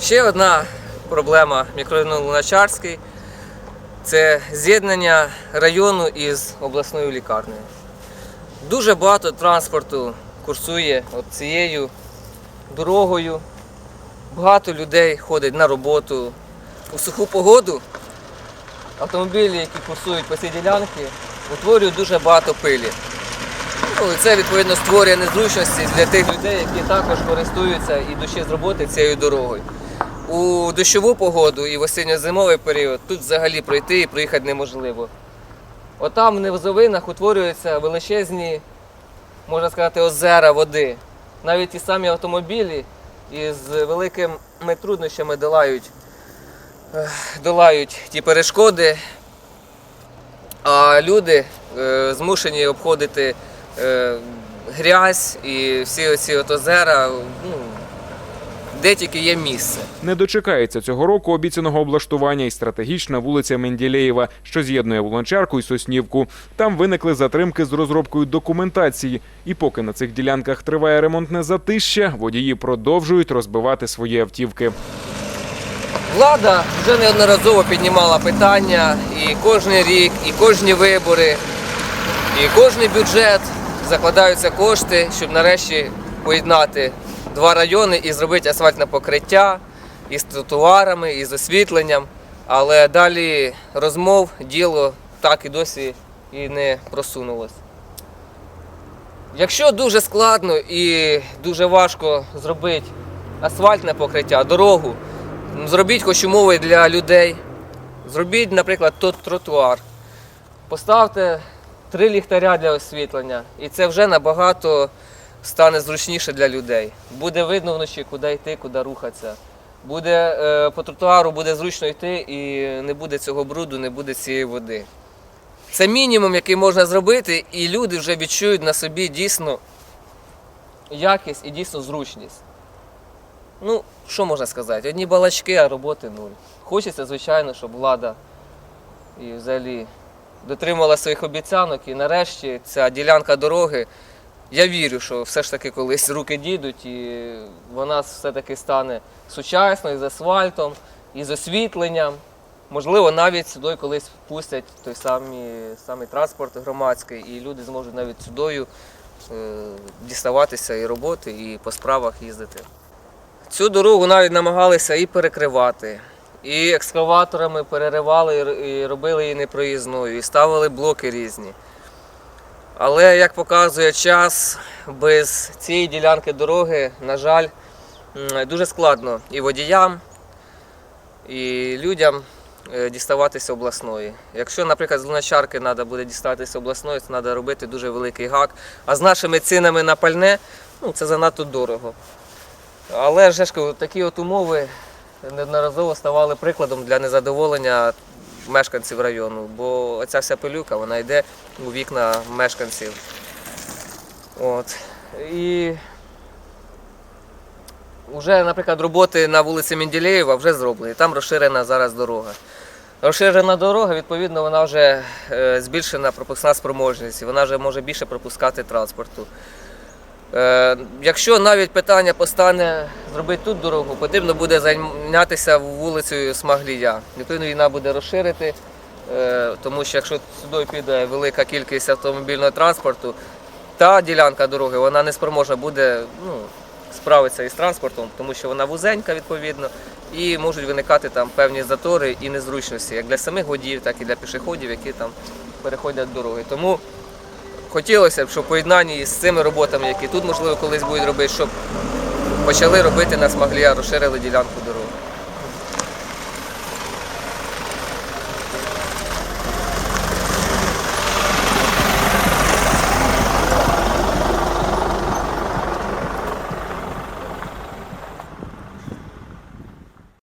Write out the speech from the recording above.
Ще одна проблема мікрорайону Луначарський це з'єднання району із обласною лікарнею. Дуже багато транспорту курсує цією дорогою. Багато людей ходить на роботу. У суху погоду автомобілі, які курсують по цій ділянці, утворюють дуже багато пилі. Ну, це відповідно створює незручності для тих людей, які також користуються і душі з роботи цією дорогою. У дощову погоду і в осінньо-зимовий період тут взагалі пройти і проїхати неможливо. Отам в низовинах утворюються величезні, можна сказати, озера води. Навіть ті самі автомобілі із великими труднощами долають, долають ті перешкоди, а люди е, змушені обходити е, грязь і всі оці от озера, ну, де тільки є місце. Не дочекається цього року обіцяного облаштування і стратегічна вулиця Менділеєва, що з'єднує Волончарку і Соснівку. Там виникли затримки з розробкою документації. І поки на цих ділянках триває ремонтне затища, водії продовжують розбивати свої автівки. Влада вже неодноразово піднімала питання і кожен рік, і кожні вибори, і кожний бюджет закладаються кошти, щоб нарешті поєднати два райони і зробити асфальтне покриття із тротуарами, і з освітленням. Але далі розмов, діло так і досі і не просунулось. Якщо дуже складно і дуже важко зробити асфальтне покриття, дорогу, ну, зробіть хоч умови для людей. Зробіть, наприклад, тот тротуар. Поставте три ліхтаря для освітлення, і це вже набагато стане зручніше для людей. Буде видно вночі, куди йти, куди рухатися. Буде е, по тротуару буде зручно йти і не буде цього бруду, не буде цієї води. Це мінімум, який можна зробити, і люди вже відчують на собі дійсно якість і дійсно зручність. Ну, що можна сказати? Одні балачки, а роботи нуль. Хочеться, звичайно, щоб влада і взагалі дотримала своїх обіцянок і нарешті ця ділянка дороги. Я вірю, що все ж таки колись руки дійдуть і вона все-таки стане сучасною з асфальтом, і з освітленням. Можливо, навіть сюди колись пустять той самий, самий транспорт громадський, і люди зможуть навіть сюдою е, діставатися і роботи, і по справах їздити. Цю дорогу навіть намагалися і перекривати, і екскаваторами переривали і робили її непроїзною, і ставили блоки різні. Але, як показує час, без цієї ділянки дороги, на жаль, дуже складно і водіям, і людям е, діставатися обласної. Якщо, наприклад, з Луначарки треба буде дістатися обласної, це треба робити дуже великий гак. А з нашими цінами на пальне ну, це занадто дорого. Але ж такі от умови неодноразово ставали прикладом для незадоволення мешканців району, бо оця вся пилюка вона йде у вікна мешканців. От. І вже, наприклад, роботи на вулиці Менділеєва вже зроблені, там розширена зараз дорога. Розширена дорога, відповідно, вона вже е, збільшена пропускна спроможність, вона вже може більше пропускати транспорту. Е, якщо навіть питання постане зробити тут дорогу, потрібно буде зайнятися вулицею Смаглія. Відповідно, треба буде розширити, е, тому що якщо сюди піде велика кількість автомобільного транспорту, та ділянка дороги вона не спроможна буде ну, справитися із транспортом, тому що вона вузенька відповідно, і можуть виникати там певні затори і незручності, як для самих водіїв, так і для пішоходів, які там переходять дороги. Тому хотілося б, щоб поєднанні з цими роботами, які тут можливо колись будуть робити, щоб почали робити на Смаглія, розширили ділянку дороги.